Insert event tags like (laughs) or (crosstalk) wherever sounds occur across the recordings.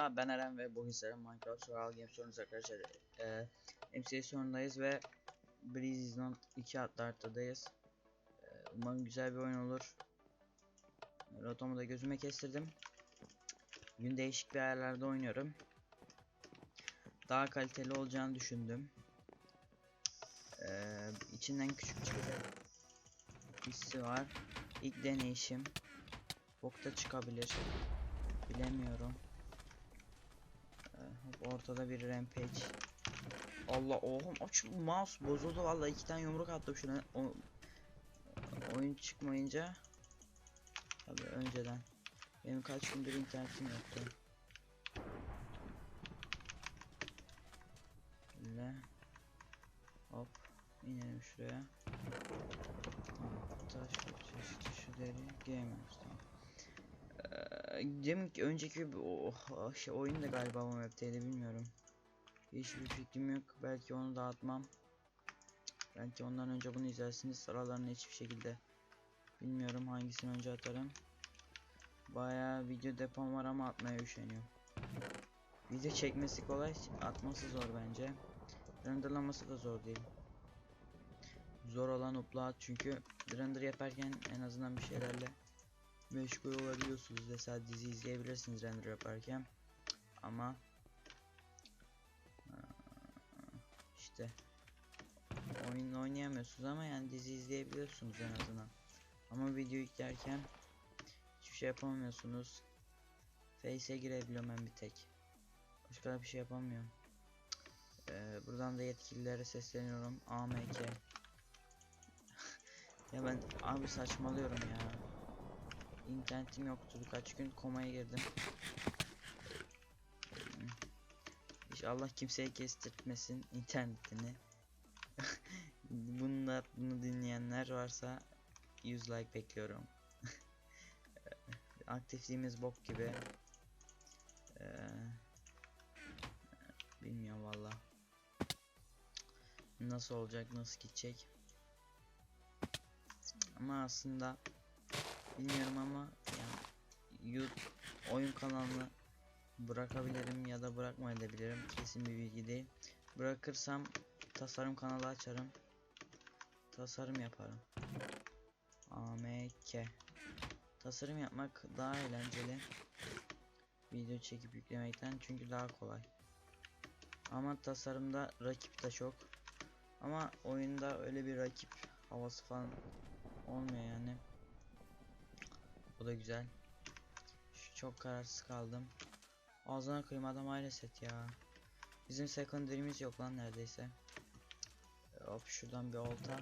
Merhaba ben Eren ve bugün sizlere Minecraft Survival Games oynuyoruz arkadaşlar. Ee, MCA sonundayız ve Breeze is not 2 adlı haritadayız. Ee, umarım güzel bir oyun olur. Rotomu da gözüme kestirdim. Bugün değişik bir ayarlarda oynuyorum. Daha kaliteli olacağını düşündüm. Ee, içinden küçük çıkacak hissi var. İlk deneyişim. Bokta çıkabilir. Bilemiyorum. Ee, ortada bir rampage. Allah oğlum aç mouse bozuldu vallahi iki tane yumruk attım şuna. O, oyun çıkmayınca Tabii önceden benim kaç gündür internetim yoktu. Böyle hop inelim şuraya. Tamam, taş çeşit şu deri gamers. Ee, demin ki önceki oh, şey, oyun da galiba bu map'teydi bilmiyorum. Hiçbir fikrim yok. Belki onu dağıtmam. Belki ondan önce bunu izlersiniz. Sıralarını hiçbir şekilde bilmiyorum hangisini önce atarım. Bayağı video depom var ama atmaya üşeniyorum. Video çekmesi kolay, atması zor bence. Renderlaması da zor değil. Zor olan upload çünkü render yaparken en azından bir şeylerle meşgul olabiliyorsunuz. Mesela dizi izleyebilirsiniz render yaparken. Ama işte oyun oynayamıyorsunuz ama yani dizi izleyebiliyorsunuz en azından. Ama video yüklerken hiçbir şey yapamıyorsunuz. Face'e girebiliyorum ben bir tek. Başka bir şey yapamıyorum. Eee, buradan da yetkililere sesleniyorum. AMK. (laughs) ya ben abi saçmalıyorum ya. İnternetim yoktu birkaç gün komaya girdim. İnşallah kimseye kestirtmesin internetini. (laughs) Bunlar bunu dinleyenler varsa 100 like bekliyorum. (laughs) Aktifliğimiz bok gibi. Ee, bilmiyorum valla. Nasıl olacak, nasıl gidecek? Ama aslında bilmiyorum ama yani YouTube oyun kanalını bırakabilirim ya da bırakmayabilirim. Kesin bir bilgi değil. Bırakırsam tasarım kanalı açarım. Tasarım yaparım. AMK Tasarım yapmak daha eğlenceli. Video çekip yüklemekten çünkü daha kolay. Ama tasarımda rakip de çok. Ama oyunda öyle bir rakip havası falan olmuyor yani. Bu da güzel. Şu çok kararsız kaldım. Ağzına kıyım adam aile set ya. Bizim secondary'miz yok lan neredeyse. Hop şuradan bir olta.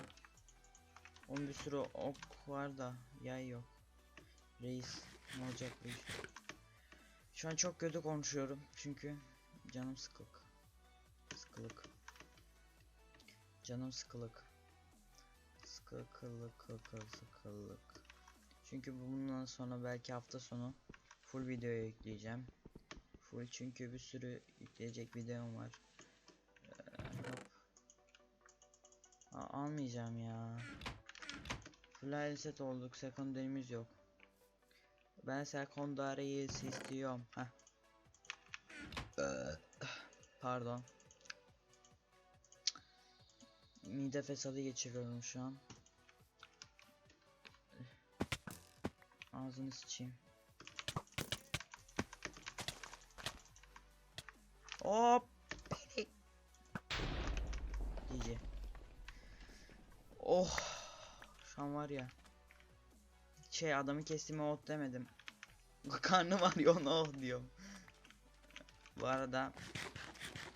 Onun bir sürü ok var da yay yok. Reis ne olacak bu iş? Şu an çok kötü konuşuyorum çünkü canım sıkılık. Sıkılık. Canım sıkılık. Sıkılık, sıkılık, sıkılık. Çünkü bundan sonra belki hafta sonu full video yükleyeceğim. Full çünkü bir sürü yükleyecek videom var. Ee. Aa, almayacağım ya. Full set olduk. Secondary'miz yok. Ben secondary'yi istiyorum. Heh. Pardon. Mide fesadı geçiriyorum şu an. Ağzını sıçayım. Hop. GG. Oh. Şu an var ya. Şey adamı kestiğime ot demedim. (laughs) Karnım ağrıyor ona oh diyorum. Bu arada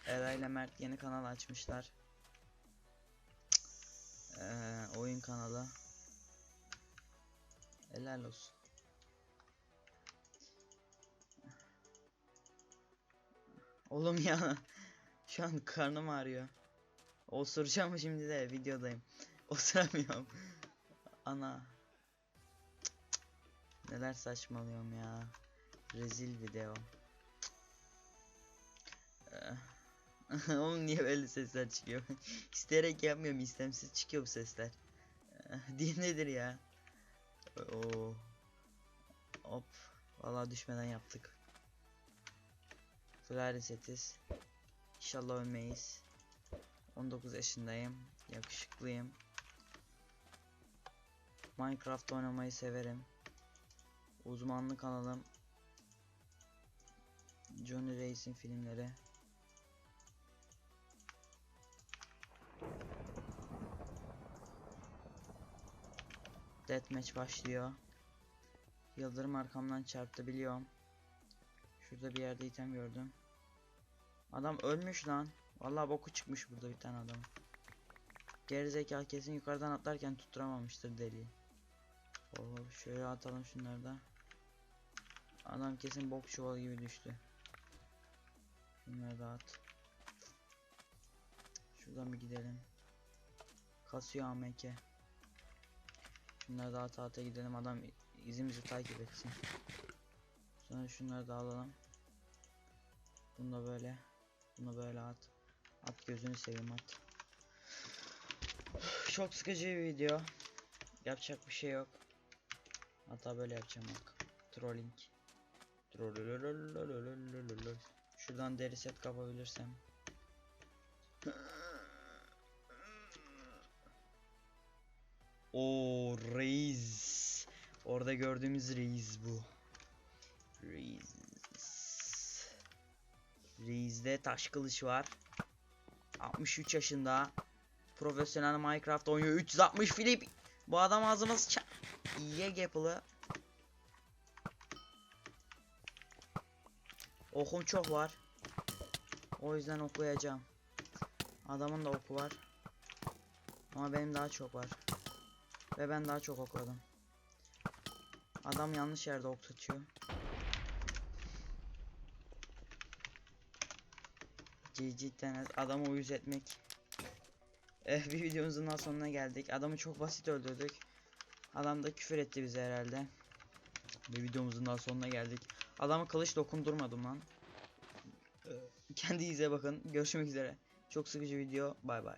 Era ile Mert yeni kanal açmışlar. Ee, oyun kanalı. Helal olsun. Oğlum ya şu an karnım ağrıyor. Osuracağım şimdi de videodayım. (laughs) Osuramıyorum. Ana. Neler saçmalıyorum ya. Rezil video. Eh. (laughs) Oğlum niye böyle sesler çıkıyor? (laughs) İsteyerek yapmıyorum istemsiz çıkıyor bu sesler. Eh, Diye nedir ya? Oo. Hop. Vallahi düşmeden yaptık. Ferrari setiz. İnşallah ölmeyiz. 19 yaşındayım. Yakışıklıyım. Minecraft oynamayı severim. Uzmanlık alalım. Johnny Reis'in filmleri. Deathmatch başlıyor. Yıldırım arkamdan çarptı biliyorum. Şurada bir yerde item gördüm. Adam ölmüş lan. Vallahi boku çıkmış burada bir tane adam. Gerizekalı kesin yukarıdan atlarken tutturamamıştır deliği. Oo, şöyle atalım şunları da. Adam kesin bok çuvalı gibi düştü. Şunları da at. Şuradan bir gidelim. Kasıyor AMK. Şunları da at ata gidelim adam izimizi takip etsin. Sonra şunları da alalım. Bunu da böyle. Bunu böyle at. At gözünü seveyim at. Çok sıkıcı bir video. Yapacak bir şey yok. Hatta böyle yapacağım bak. Trolling. Şuradan deri set kapabilirsem. O reis. Orada gördüğümüz reis bu. Reis. Reis'de taş kılıç var. 63 yaşında. Profesyonel Minecraft oynuyor. 360 flip. Bu adam ağzıma sıçar. Ye Gapple'ı. Okum çok var. O yüzden okuyacağım. Adamın da oku var. Ama benim daha çok var. Ve ben daha çok okladım. Adam yanlış yerde ok tutuyor. Cidden adamı uyuz etmek. Eh bir videomuzun daha sonuna geldik. Adamı çok basit öldürdük. Adam da küfür etti bize herhalde. Bir videomuzun daha sonuna geldik. Adamı kılıç dokundurmadım lan. Kendinize bakın. Görüşmek üzere. Çok sıkıcı video. Bay bay.